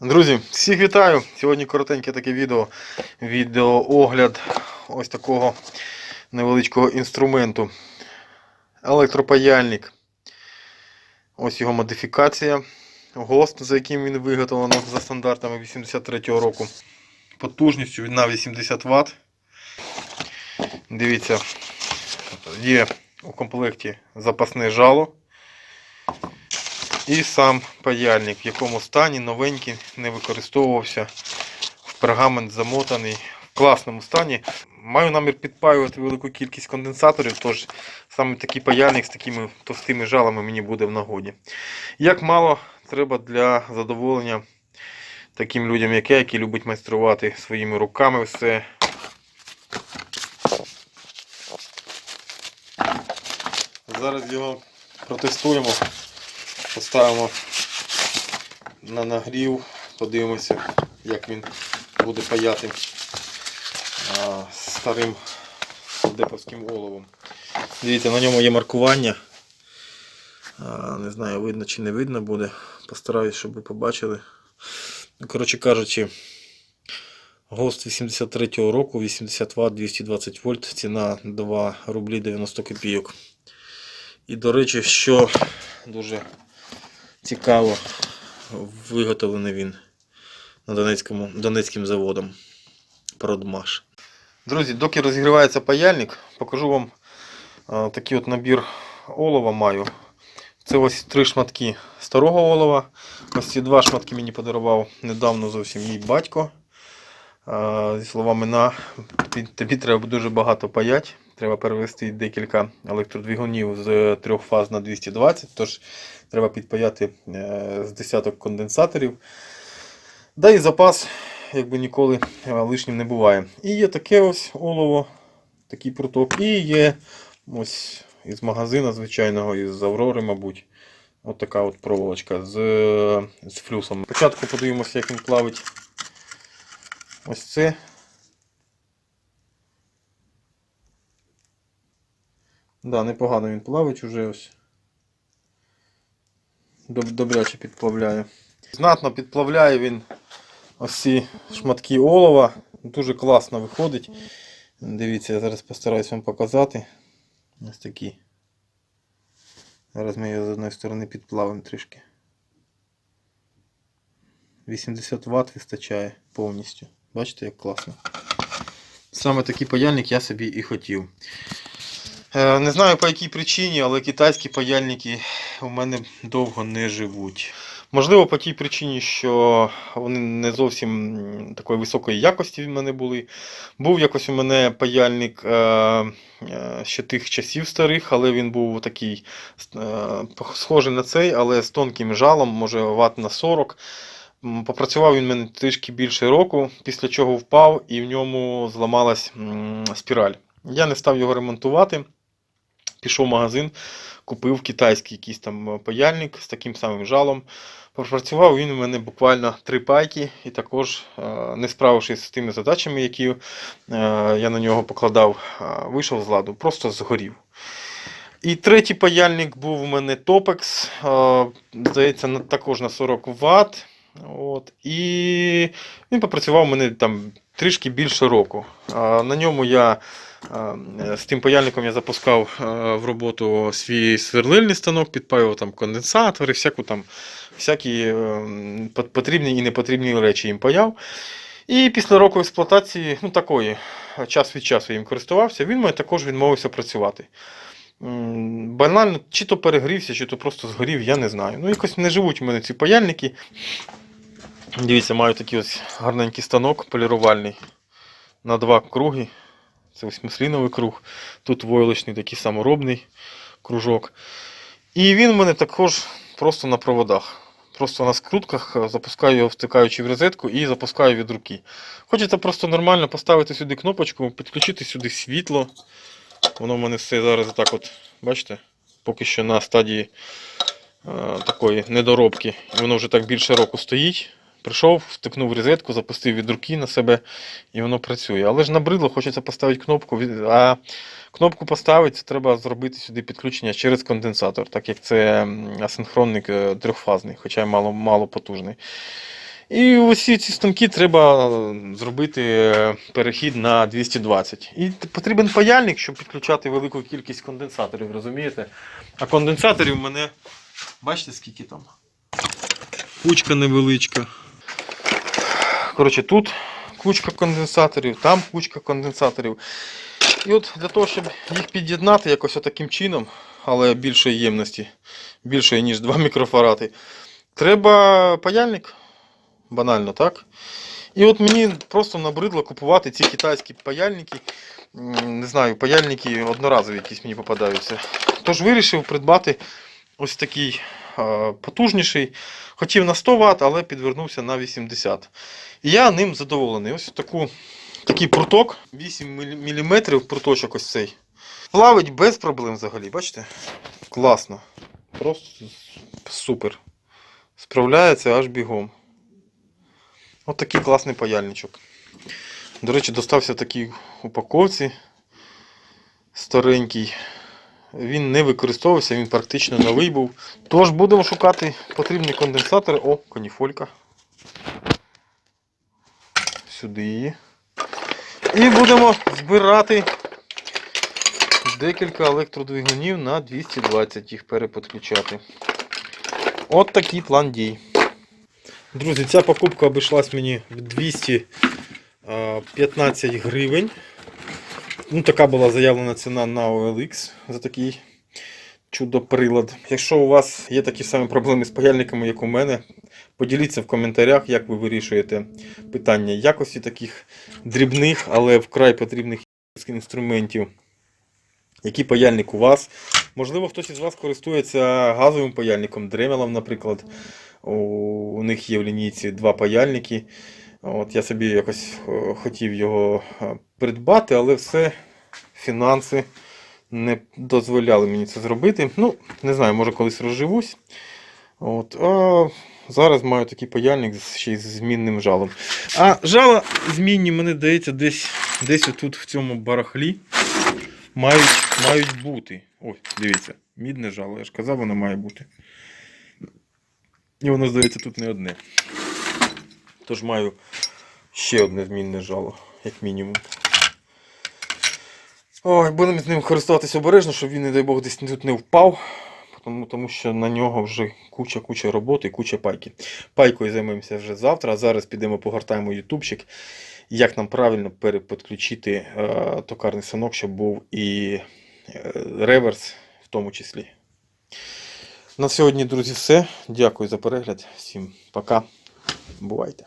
Друзі, всіх вітаю! Сьогодні коротеньке таке відео. Відеоогляд ось такого невеличкого інструменту. Електропаяльник. Ось його модифікація. ГОСТ, за яким він виготовлено за стандартами 83-го року. Потужністю на 80 Вт. Дивіться, є у комплекті запасне жало. І сам паяльник, в якому стані новенький, не використовувався. В пергамент замотаний, в класному стані. Маю намір підпаювати велику кількість конденсаторів, тож саме такий паяльник з такими товстими жалами мені буде в нагоді. Як мало треба для задоволення таким людям, як я, які люблять майструвати своїми руками все. Зараз його протестуємо. Поставимо на нагрів, подивимося, як він буде паяти старим деповським оловом. Дивіться, на ньому є маркування. Не знаю, видно чи не видно буде. Постараюсь, щоб ви побачили. Ну, Коротше кажучи, ГОСТ 83-го року, 80 Вт, 220 вольт, ціна 2 рублі 90 копійок. І до речі, що дуже цікаво, виготовлений він на Донецькому, Донецьким заводом Продмаш. Друзі, доки розігрівається паяльник, покажу вам а, такий от набір олова маю. Це ось три шматки старого олова. Ось ці два шматки мені подарував недавно зовсім мій батько. А, Зі словами на тобі- тобі треба дуже багато паять. Треба перевести декілька електродвигунів з трьох фаз на 220, тож треба підпаяти е, з десяток конденсаторів. Да і запас, якби ніколи е, лишнім не буває. І є таке ось олово, такий пруток, і є ось із магазина звичайного, із Аврори, мабуть. От така от проволочка з, з флюсом. Спочатку подивимося, як він плавить. Ось це. Да, непогано він плавить уже ось. Добряче підплавляє. Знатно підплавляє він ось ці шматки олова. Дуже класно виходить. Дивіться, я зараз постараюсь вам показати. Ось такі. Зараз ми його з одної сторони підплавимо трішки. 80 Вт вистачає повністю. Бачите, як класно. Саме такий паяльник я собі і хотів. Е, Не знаю по якій причині, але китайські паяльники у мене довго не живуть. Можливо, по тій причині, що вони не зовсім такої високої якості в мене були. Був якось у мене паяльник е, е, ще тих часів старих, але він був такий схожий на цей, але з тонким жалом, може ват на 40. Попрацював він в мене трішки більше року, після чого впав і в ньому зламалась спіраль. Я не став його ремонтувати. Пішов в магазин, купив китайський якийсь там е, паяльник з таким самим жалом. Пропрацював він у мене буквально три пайки, і також, е, не справившись з тими задачами, які е, я на нього покладав, вийшов з ладу, просто згорів. І третій паяльник був у мене е, здається, також на 40 Вт. От, і він попрацював у мене там трішки більше року. На ньому я з тим паяльником я запускав е, в роботу свій сверлильний станок, підпаював там конденсатори, всяку там, всякі е, потрібні і непотрібні речі їм паяв. І після року експлуатації, ну такої, час від часу їм користувався, він мене також відмовився працювати. Банально, чи то перегрівся, чи то просто згорів, я не знаю. Ну, якось не живуть у мене ці паяльники. Дивіться, маю такий ось гарненький станок полірувальний на два круги. Це ось мислиновий круг. Тут войлочний такий саморобний кружок. І він у мене також просто на проводах. Просто на скрутках е, запускаю його, втикаючи в розетку і запускаю від руки. Хочеться просто нормально поставити сюди кнопочку, підключити сюди світло. Воно в мене все зараз так от, бачите, поки що на стадії е, такої недоробки. Воно вже так більше року стоїть. Прийшов, втикнув розетку, запустив від руки на себе і воно працює. Але ж набридло, хочеться поставити кнопку. А кнопку поставити, треба зробити сюди підключення через конденсатор, так як це асинхронник е, трьохфазний, хоча й мало, мало потужний. І усі ці станки треба зробити е, перехід на 220. І потрібен паяльник, щоб підключати велику кількість конденсаторів, розумієте? А конденсаторів в мене, бачите, скільки там? Кучка невеличка. Коротше, тут кучка конденсаторів, там кучка конденсаторів. І от для того, щоб їх під'єднати якось отаким чином, але більшої ємності, більшої, ніж 2 мікрофарати, треба паяльник. Банально, так? І от мені просто набридло купувати ці китайські паяльники. Не знаю, паяльники одноразові якісь мені попадаються. Тож вирішив придбати ось такий потужніший. Хотів на 100 Вт, але підвернувся на 80. І я ним задоволений. Ось таку, такий пруток, 8 мм пруточок ось цей. Плавить без проблем взагалі, бачите? Класно. Просто супер. Справляється аж бігом. Ось такий класний паяльничок. До речі, достався в такій упаковці старенький. Він не використовувався, він практично новий був. Тож будемо шукати потрібні конденсатори. О, каніфолька. Сюди її. І будемо збирати декілька електродвигунів на 220 їх переподключати. От такий план дій. Друзі, ця покупка обійшлась мені в 215 гривень. Ну, така була заявлена ціна на OLX за такий чудо-прилад. Якщо у вас є такі самі проблеми з паяльниками, як у мене, поділіться в коментарях, як ви вирішуєте питання якості таких дрібних, але вкрай потрібних інструментів. Який паяльник у вас? Можливо, хтось із вас користується газовим паяльником, дремелом, наприклад. У, них є в лінійці два паяльники. От Я собі якось е, хотів його е, придбати, але все фінанси не дозволяли мені це зробити. Ну, не знаю, може колись розживусь. От, а зараз маю такий паяльник ще й з змінним жалом. А жала змінні, мені здається, десь, десь отут в цьому барахлі мають, мають бути. Ось, дивіться, мідне жало, я ж казав, воно має бути. І воно, здається, тут не одне. Тож маю ще одне змінне жало, як мінімум. Ой, будемо з ним користуватися обережно, щоб він, не дай Бог, десь тут не впав. Тому, тому що на нього вже куча-куча роботи, куча пайки. Пайкою займемося вже завтра, а зараз підемо погортаємо ютубчик, як нам правильно переподключити е, токарний санок, щоб був і е, реверс в тому числі. На сьогодні, друзі, все. Дякую за перегляд. Всім пока. Бувайте.